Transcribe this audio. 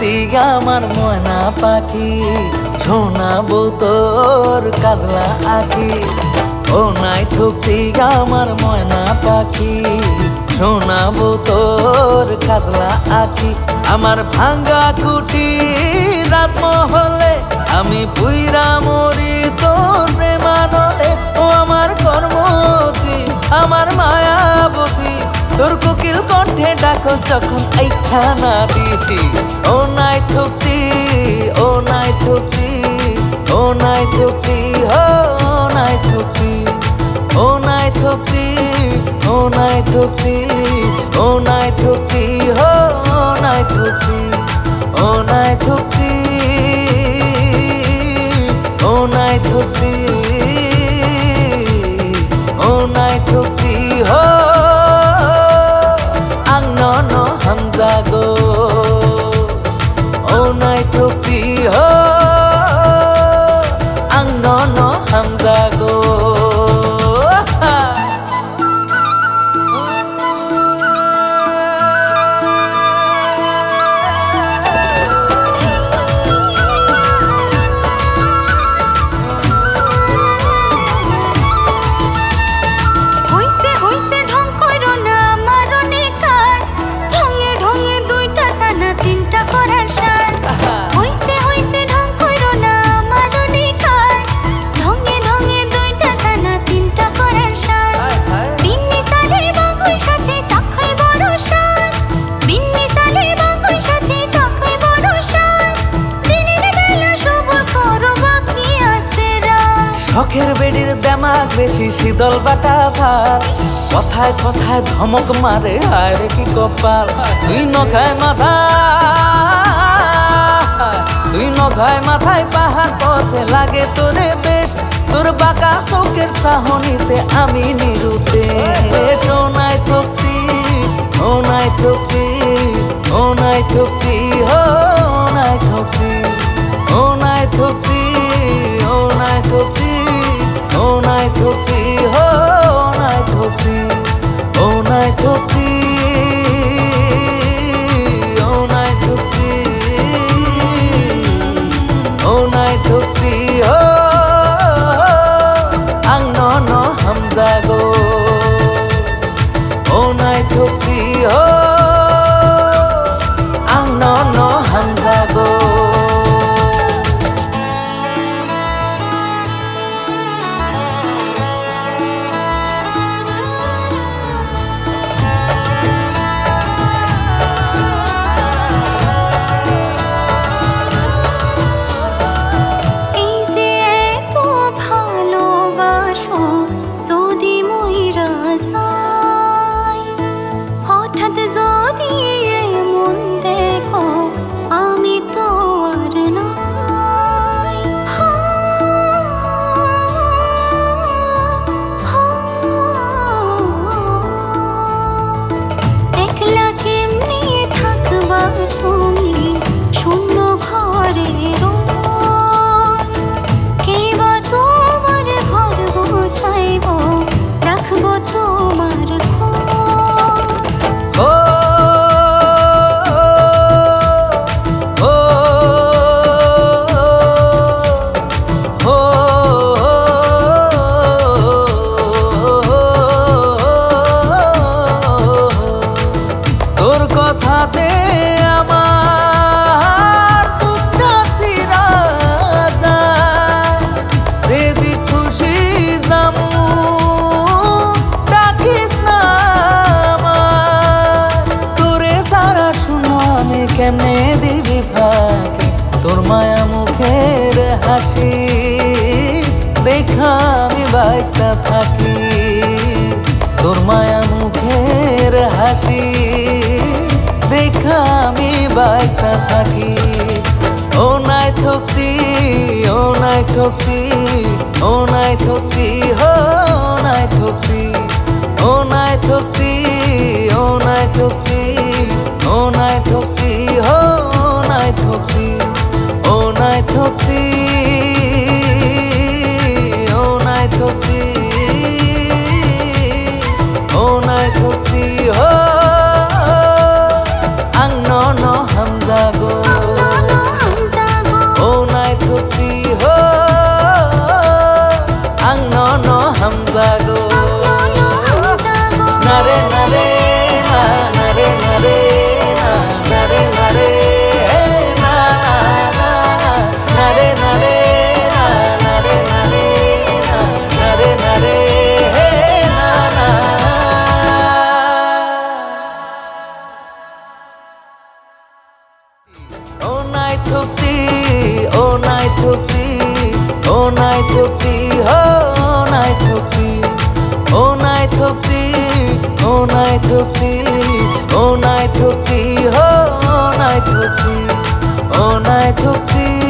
ও আমার ময়না পাখি, শোনাবো তোর কাজলা আখি ও নাই থুকতি আমার ময়না পাখি, শোনাবো তোর কাজলা আখি আমার ভাঙ্গা কুটি রাজমহলে আমি পুইরা তোর কোকিল কণ্ঠে ডাকো যখন এইখানা দিতি ও নাই থুক্তি ও নাই থুক্তি ও নাই থুক্তি হো নাই থুক্তি ও নাই থুক্তি ও নাই থুক্তি ও নাই থুক্তি হো নাই থুক্তি ও নাই থুক্তি ও নাই থুক্তি ও নাই থুক্তি বেশি শীতল ঝাল কথায় কথায় ধমক মারে, আরে কি কপাল। তুই নখায় মাথা তুই নখায় মাথায় পাহাড় পথে লাগে তোরে বেশ। তোর বাঁকা চৌকের সাহনিতে আমি নিরুতে সোনায় থক্তি ও নাই থক্তি ও নাই থক্তি থক্তি হো মায়া মুখের হাসি, দেখা আমি বাইসা থাকি। তোর মায়া মুখের হাসি, দেখা আমি বাইসা থাকি। ও নাই থক্তি, ও নাই থক্তি, ও নাই থক্তি, হো, নাই থক্তি। ও নাই থক্তি, ও নাই থক্তি। নাই ত্রুটি, ও নাই ত্রুটি, ও নাই ত্রুটি ও নাই ত্রুটি, ও নাই ত্রুটি, ও নাই ত্রুটি, ও নাই ত্রুটি ও নাই ত্রুটি, ও নাই ত্রুটি।